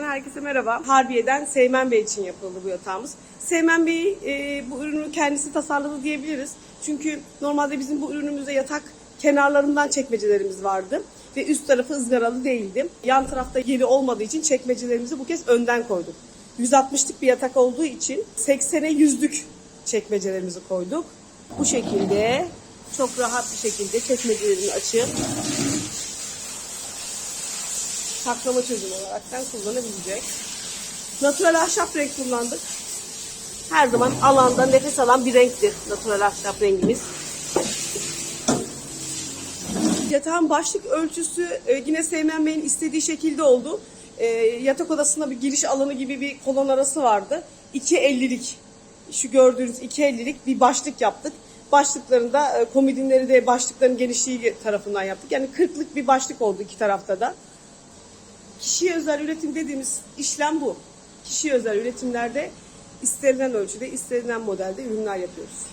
Herkese merhaba. Harbiye'den Seymen Bey için yapıldı bu yatağımız. Seymen Bey e, bu ürünü kendisi tasarladı diyebiliriz. Çünkü normalde bizim bu ürünümüzde yatak kenarlarından çekmecelerimiz vardı. Ve üst tarafı ızgaralı değildi. Yan tarafta yeri olmadığı için çekmecelerimizi bu kez önden koyduk. 160'lık bir yatak olduğu için 80'e 100'lük çekmecelerimizi koyduk. Bu şekilde çok rahat bir şekilde çekmecelerini açıp saklama çözümü olaraktan kullanabilecek. Natural ahşap renk kullandık. Her zaman alanda nefes alan bir renktir natural ahşap rengimiz. Yatağın başlık ölçüsü e, yine Seymen Bey'in istediği şekilde oldu. E, yatak odasında bir giriş alanı gibi bir kolon arası vardı. 2.50'lik şu gördüğünüz 2.50'lik bir başlık yaptık. Başlıklarında e, komodinleri de başlıkların genişliği tarafından yaptık. Yani 40'lık bir başlık oldu iki tarafta da. Kişiye özel üretim dediğimiz işlem bu. Kişiye özel üretimlerde istenilen ölçüde, istenilen modelde ürünler yapıyoruz.